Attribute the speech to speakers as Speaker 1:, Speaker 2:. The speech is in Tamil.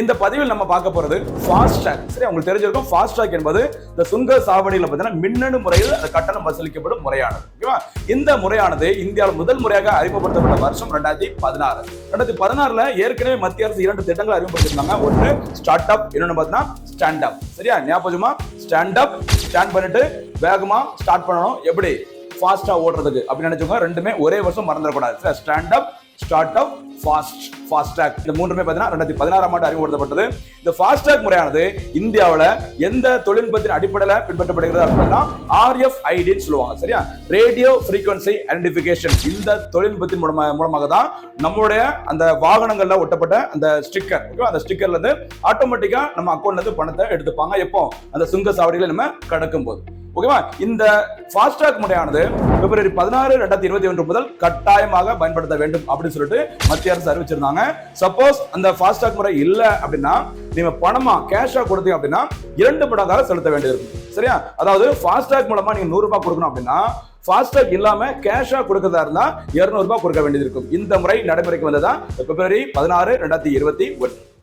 Speaker 1: இந்த பதிவில் நம்ம பார்க்க போறது ஃபாஸ்டாக் சரி உங்களுக்கு தெரிஞ்சிருக்கும் ஃபாஸ்டாக் என்பது இந்த சுங்க சாவடியில் பார்த்தீங்கன்னா மின்னணு முறையில் அந்த கட்டணம் வசூலிக்கப்படும் முறையானது. ஓகேவா இந்த முறையானது இந்தியாவில் முதல் முறையாக அறிமுகப்படுத்தப்பட்ட வருஷம் ரெண்டாயிரத்தி பதினாறு. ரெண்டாயிரத்தி பதினாறுல ஏற்கனவே மத்திய அரசு இரண்டு திட்டங்களை அறிமுகப்படுத்திருந்தாங்க ஒன்று ஸ்டார்ட் அப் இன்னொன்று பார்த்தீங்கன்னா ஸ்டாண்ட் அப் சரியா? ஞாபகமா ஸ்டாண்ட் அப் ஸ்டாண்ட் பண்ணிட்டு வேகமா ஸ்டார்ட் பண்ணணும். எப்படி? ஃபாஸ்டா ஓடுறதுக்கு. அப்படின்னு நினைச்சவங்க ரெண்டுமே ஒரே வருஷம் மறந்துடக்கூடாது. Stand up start up fast FASTag இந்த மூன்றுமே பார்த்தீங்கன்னா ரெண்டாயிரத்தி பதினாறாம் ஆண்டு அறிமுகப்படுத்தப்பட்டது. இந்த ஃபாஸ்டாக் முறையானது இந்தியாவில் எந்த தொழில்நுட்பத்தின் அடிப்படையில் பின்பற்றப்படுகிறது அப்படின்னா ஆர்எஃப்ஐடின்னு சொல்லுவாங்க சரியா? ரேடியோ ஃப்ரீக்வன்சி ஐடென்டிஃபிகேஷன் இந்த தொழில்நுட்பத்தின் மூலமாக மூலமாக தான் நம்மளுடைய அந்த வாகனங்களில் ஒட்டப்பட்ட அந்த ஸ்டிக்கர் ஓகே அந்த ஸ்டிக்கர்ல இருந்து நம்ம அக்கௌண்ட்ல இருந்து பணத்தை எடுத்துப்பாங்க. எப்போ? அந்த சுங்க சாவடிகளை நம்ம கடக்கும் போது ஓகேவா இந்த ஃபாஸ்டாக் முறையானது பிப்ரவரி பதினாறு ரெண்டாயிரத்தி இருபத்தி ஒன்று முதல் கட்டாயமாக பயன்படுத்த வேண்டும் அப்படின்னு சொல்லிட்டு மத்திய அரசு அறிவிச்சிருந்தாங்க. சப்போஸ் அந்த ஃபாஸ்டாக் முறை இல்ல அப்படின்னா நீங்க பணமா கேஷா கொடுத்தீங்க அப்படின்னா இரண்டு மடங்காக செலுத்த வேண்டியிருக்கும். சரியா? அதாவது ஃபாஸ்டாக் மூலமா நீங்க நூறு ரூபாய் கொடுக்கணும் அப்படின்னா ஃபாஸ்டாக் இல்லாம கேஷா கொடுக்கறதா இருந்தா இருநூறு ரூபாய் கொடுக்க வேண்டியது இருக்கும் இந்த முறை நடைமுறைக்கு வந்ததா? பிப்ரவரி பதினாறு ரெண்டாயிரத்தி இருபத்தி ஒன்று.